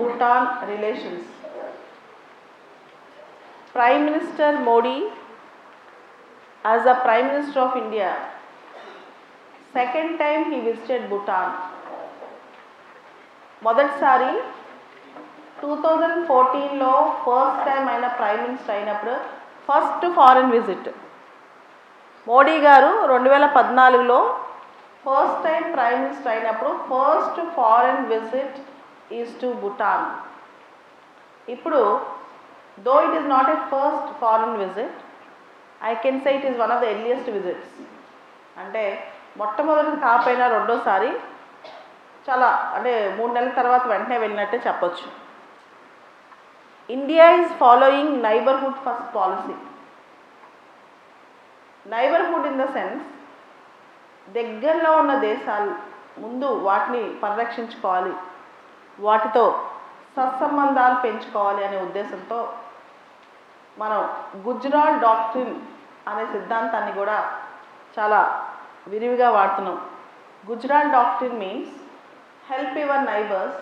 Bhutan relations. Prime Minister Modi, as the Prime Minister of India, second time he visited Bhutan. మొదటిసారి two thousand ఫోర్టీన్లో first time ఆయన prime minister అయినప్పుడు first foreign visit Modi garu రెండు వేల పద్నాలుగులో first time prime minister అయినప్పుడు first foreign visit is to Bhutan ఇప్పుడు though it is not a first foreign visit I can say it is one of the earliest visits అంటే మొట్టమొదటి కాకపోయినా రెండోసారి చాలా అంటే మూడు నెలల తర్వాత వెంటనే వెళ్ళినట్టే చెప్పొచ్చు. India is following neighbourhood first policy neighbourhood in the sense దగ్గరలో ఉన్న దేశాలు ముందు వాటిని పరిరక్షించుకోవాలి. వాటితో సత్సంబంధాలు పెంచుకోవాలి అనే ఉద్దేశంతో మనం గుజరాల్ డాక్ట్రిన్ అనే సిద్ధాంతాన్ని కూడా చాలా విరివిగా వాడుతున్నాం. Gujral doctrine means help your neighbours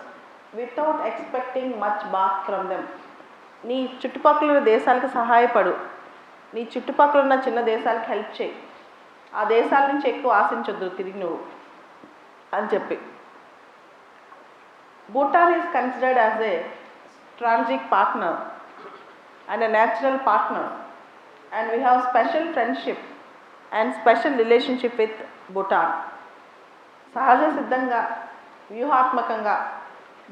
without expecting much back from them నీ చుట్టుపక్కల ఉన్న దేశాలకు సహాయపడు. నీ చుట్టుపక్కల ఉన్న చిన్న దేశాలకు హెల్ప్ చేయి. ఆ దేశాల నుంచి ఎక్కువ ఆశించొద్దు తిరిగి నువ్వు అని చెప్పి. Bhutan is considered as a strategic partner and a natural partner and we have special friendship and special relationship with Bhutan సహజ సిద్ధంగా వ్యూహాత్మకంగా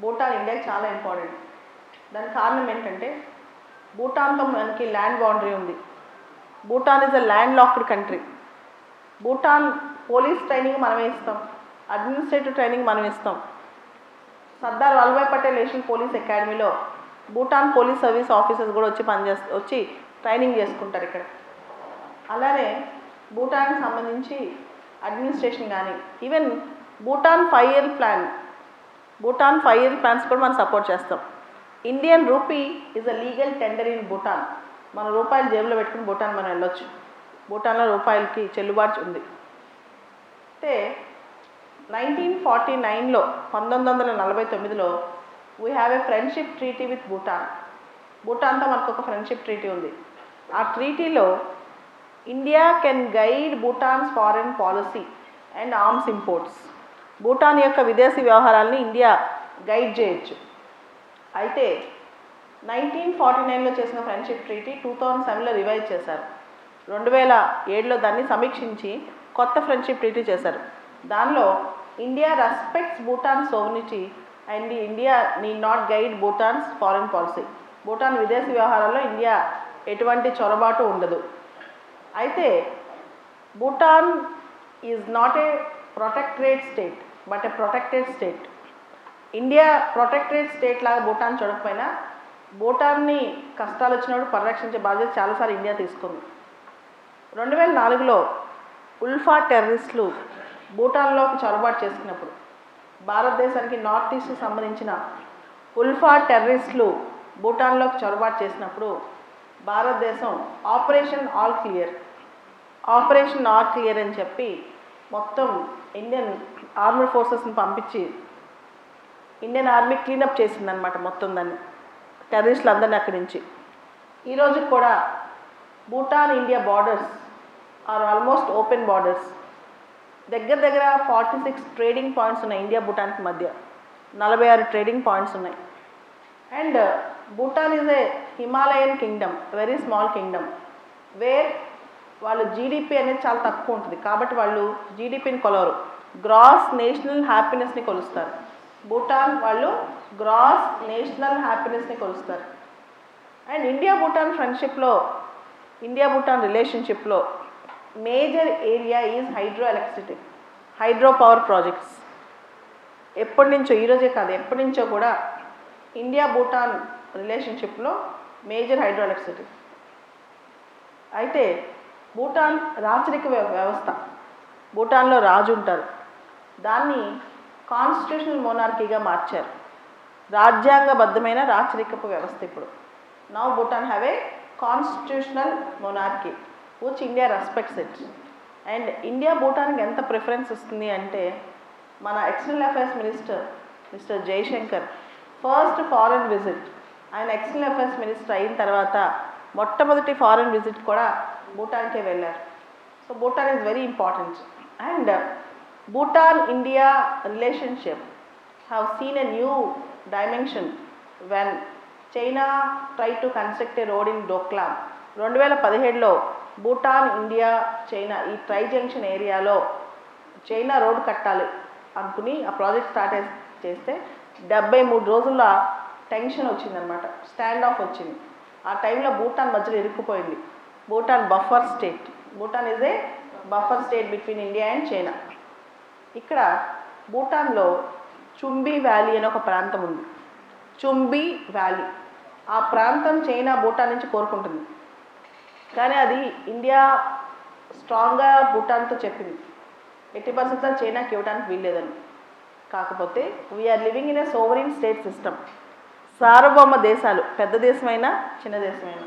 భూటాన్ ఇండియాకి చాలా ఇంపార్టెంట్ దాని కారణం ఏంటంటే భూటాన్తో మనకి ల్యాండ్ బౌండరీ ఉంది. Bhutan is a land locked country Bhutan police training మనమే ఇస్తాం. అడ్మినిస్ట్రేటివ్ ట్రైనింగ్ మనం ఇస్తాం. సర్దార్ వల్లభాయ్ పటేల్ నేషనల్ పోలీస్ అకాడమీలో భూటాన్ పోలీస్ సర్వీస్ ఆఫీసర్స్ కూడా వచ్చి పనిచేస్తూ వచ్చి ట్రైనింగ్ చేసుకుంటారు ఇక్కడ. అలానే భూటాన్కి సంబంధించి అడ్మినిస్ట్రేషన్ కానీ even Bhutan five year plan Bhutan five year plans కూడా మనం సపోర్ట్ చేస్తాం. Indian rupee is a legal tender in Bhutan. మన రూపాయలు జేబులో పెట్టుకుని భూటాన్ మనం వెళ్ళొచ్చు. భూటాన్లో రూపాయలకి చెల్లుబాటు ఉంది. అయితే నైన్టీన్ ఫార్టీ నైన్లో పంతొమ్మిది వందల నలభై తొమ్మిదిలో we have a friendship treaty with Bhutan భూటాన్తో మనకు ఒక ఫ్రెండ్షిప్ ట్రీటీ ఉంది. ఆ ట్రీటీలో India can guide Bhutan's foreign policy and arms imports Bhutan యొక్క విదేశీ వ్యవహారాలని ఇండియా గైడ్ చేయొచ్చు. అయితే నైన్టీన్ ఫార్టీ నైన్లో చేసిన ఫ్రెండ్షిప్ ట్రీటీ టూ థౌజండ్ సెవెన్లో రివైజ్ చేశారు. రెండు వేల ఏడులో దాన్ని సమీక్షించి కొత్త ఫ్రెండ్షిప్ ట్రీటీ చేశారు. దానిలో India respects Bhutan sovereignty and India need not guide Bhutan's foreign policy Bhutan విదేశీ వ్యవహారాల్లో ఇండియా ఎటువంటి చొరబాటు ఉండదు. అయితే Bhutan is not a protectorate state but a protected state India protectorate state లాగా భూటాన్ చూడకపోయినా భూటాన్ని కష్టాలు వచ్చినప్పుడు పరిరక్షించే బాధ్యత చాలాసార్లు ఇండియా తీసుకుంది. రెండు వేల నాలుగులో ఉల్ఫా టెర్రరిస్టులు భూటాన్లోకి చొరబాటు చేసుకున్నప్పుడు భారతదేశానికి నార్త్ ఈస్ట్ సంబంధించిన ఉల్ఫా టెర్రరిస్టులు భూటాన్లోకి చొరబాటు చేసినప్పుడు Bharatadesam operation all clear operation all clear అని చెప్పి మొత్తం ఇండియన్ ఆర్మీ ఫోర్సెస్ని పంపించి ఇండియన్ ఆర్మీ క్లీనప్ చేసిందనమాట మొత్తం దాన్ని టెర్రరిస్టులు అందరినీ అక్కడి నుంచి. ఈరోజు కూడా Bhutan India borders are almost open borders. దగ్గర దగ్గర ఫార్టీ సిక్స్ ట్రేడింగ్ పాయింట్స్ ఉన్నాయి ఇండియా భూటాన్కి మధ్య. నలభై ఆరు ట్రేడింగ్ పాయింట్స్ ఉన్నాయి. And Bhutan is a Himalayan kingdom very small kingdom where వాళ్ళు జీడిపి అనేది చాలా తక్కువ ఉంటుంది. కాబట్టి వాళ్ళు జీడిపిని కొలవరు. గ్రాస్ నేషనల్ హ్యాపీనెస్ని కొలుస్తారు. భూటాన్ వాళ్ళు గ్రాస్ నేషనల్ హ్యాపీనెస్ని కొలుస్తారు. అండ్ ఇండియా భూటాన్ ఫ్రెండ్షిప్లో ఇండియా భూటాన్ రిలేషన్షిప్లో major area is hydro electricity hydro power projects ఎప్పటి నుంచో ఈరోజే కాదు ఎప్పటి నుంచో కూడా ఇండియా భూటాన్ రిలేషన్షిప్లో మేజర్ హైడ్రో ఎలక్ట్రిసిటీ అయితే భూటాన్ రాచరిక వ్యవస్థ. భూటాన్లో రాజు ఉంటారు. దాన్ని కాన్స్టిట్యూషనల్ మోనార్కీగా మార్చారు. రాజ్యాంగబద్ధమైన రాచరికపు వ్యవస్థ ఇప్పుడు. Now Bhutan have a constitutional monarchy which India respects it and India భూటాన్కి ఎంత ప్రిఫరెన్స్ ఇస్తుంది అంటే మన external affairs minister mister Jaishankar first foreign visit ఆయన ఎక్స్టర్నల్ అఫైర్స్ మినిస్టర్ అయిన తర్వాత మొట్టమొదటి ఫారెన్ విజిట్ కూడా భూటాన్కే వెళ్ళారు. So Bhutan is very important and Bhutan India relationship have seen a new dimension when China try to construct a road in Doklam రెండు వేల పదిహేడులో భూటాన్ ఇండియా చైనా ఈ ట్రై జంక్షన్ ఏరియాలో చైనా రోడ్ కట్టాలి అనుకుని ఆ ప్రాజెక్ట్ స్టార్ట్ చేస్తే డెబ్బై మూడు రోజుల టెన్షన్ వచ్చిందనమాట. స్టాండ్ ఆఫ్ వచ్చింది. ఆ టైంలో భూటాన్ మధ్యలో ఇరుక్కుపోయింది. Bhutan buffer state. Bhutan is a buffer state between India and China. ఇక్కడ భూటాన్లో చుంబి వ్యాలీ అనే ఒక ప్రాంతం ఉంది. చుంబి వ్యాలీ. ఆ ప్రాంతం చైనా భూటాన్ నుంచి కోరుకుంటుంది. కానీ అది ఇండియా స్ట్రాంగ్గా భూటాన్తో చెప్పింది. ఎయిటీ పర్సెంట్ దాన్ని చైనాకి ఇవ్వడానికి వీల్లేదని. కాకపోతే we are living in a sovereign state system. సార్వభౌమ దేశాలు పెద్ద దేశమైనా చిన్న దేశమైనా.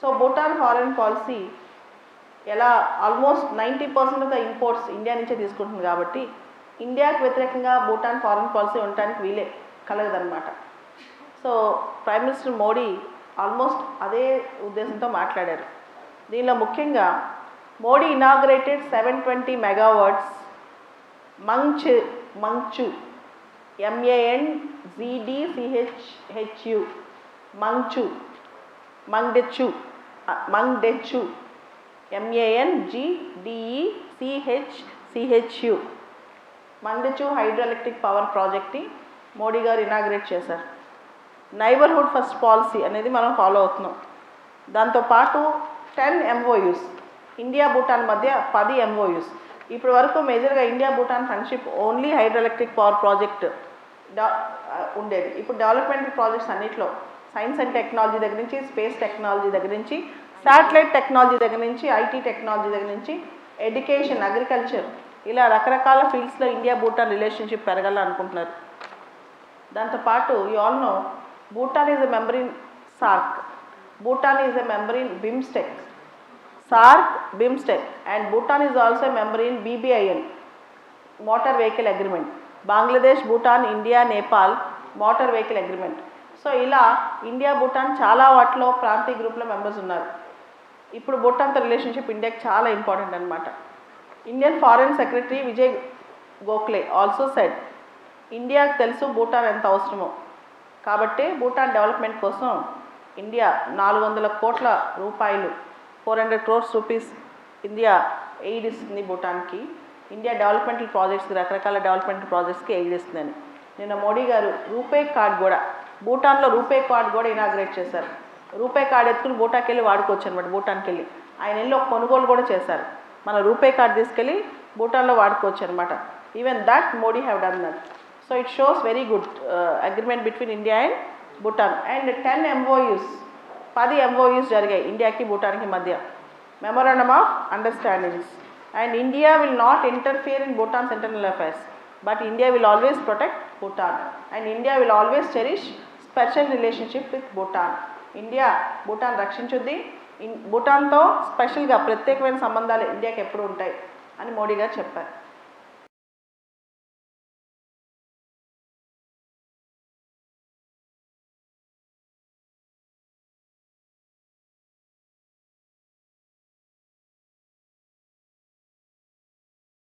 సో భూటాన్ ఫారెన్ పాలసీ ఎలా almost ninety percent of the imports India నుంచే తీసుకుంటుంది కాబట్టి ఇండియాకి వ్యతిరేకంగా భూటాన్ ఫారెన్ పాలసీ ఉండటానికి వీలే కలగదనమాట so prime minister Modi almost అదే ఉద్దేశంతో మాట్లాడారు. దీనిలో ముఖ్యంగా Modi inaugurated seven twenty megawatts మంచ్ మంచు M A N G D C H H U మంచు Mangdechhu Mangdechhu M A N G D E C H C H U Mangdechhu hydro electric power ప్రాజెక్ట్ని మోడీ గారు inaugurate చేశారు. Neighbourhood first policy అనేది మనం follow అవుతున్నాం. దాంతోపాటు ten MoUs India Bhutan మధ్య పది ఎంఓయూస్ ఇప్పటి వరకు మేజర్గా India Bhutan friendship only hydro electric power project ఉండేది. ఇప్పుడు డెవలప్మెంట్ ప్రాజెక్ట్స్ అన్నింటిలో సైన్స్ అండ్ టెక్నాలజీ దగ్గర నుంచి స్పేస్ టెక్నాలజీ దగ్గర నుంచి శాటిలైట్ టెక్నాలజీ దగ్గర నుంచి ఐటీ టెక్నాలజీ దగ్గర నుంచి ఎడ్యుకేషన్ అగ్రికల్చర్ ఇలా రకరకాల ఫీల్డ్స్లో ఇండియా భూటాన్ రిలేషన్షిప్ పెరగాలనుకుంటున్నారు. దాంతోపాటు you all know Bhutan is a member in SAARC Bhutan is a member in BIMSTEC SAARC BIMSTEC and Bhutan is also member in BBIN motor vehicle agreement Bangladesh Bhutan India Nepal motor vehicle agreement so ఇలా India Bhutan చాలా వాటిలో ప్రాంతీయ గ్రూప్లో members ఉన్నారు. ఇప్పుడు భూటాన్తో relationship ఇండియాకి చాలా important అనమాట Indian foreign secretary Vijay Gokhale also said ఇండియాకు తెలుసు భూటాన్ ఎంత అవసరమో. కాబట్టి భూటాన్ డెవలప్మెంట్ కోసం ఇండియా నాలుగు వందల కోట్ల రూపాయలు four hundred crores rupees India aid ఇస్తుంది భూటాన్కి. ఇండియా డెవలప్మెంటల్ ప్రాజెక్ట్స్ రకరకాల డెవలప్మెంట్ ప్రాజెక్ట్స్కి ఎయిడ్ ఇస్తుందని. నిన్న మోడీ గారు రూపే కార్డ్ కూడా భూటాన్లో రూపే కార్డ్ కూడా ఇనాగ్రేట్ చేశారు. రూపే కార్డ్ ఎత్తుకుని భూటాన్కి వెళ్ళి వాడుకోవచ్చు అనమాట భూటాన్కి వెళ్ళి ఆయన వెళ్ళి ఒక కొనుగోలు కూడా చేశారు. మన రూపే కార్డ్ తీసుకెళ్ళి భూటాన్లో వాడుకోవచ్చు అనమాట even that Modi have done that so it shows very good agreement between India and Bhutan and ten MOUs పది ఎంఓయూస్ జరిగాయి ఇండియాకి భూటాన్కి మధ్య. Memorandum of understandings and India will not interfere in Bhutan's internal affairs but India will always protect Bhutan and India will always cherish special relationship with Bhutan India Bhutan రక్షించుద్ది. In భూటాన్తో స్పెషల్గా ప్రత్యేకమైన సంబంధాలు ఇండియాకి ఎప్పుడు ఉంటాయి అని మోడీ గారు చెప్పారు.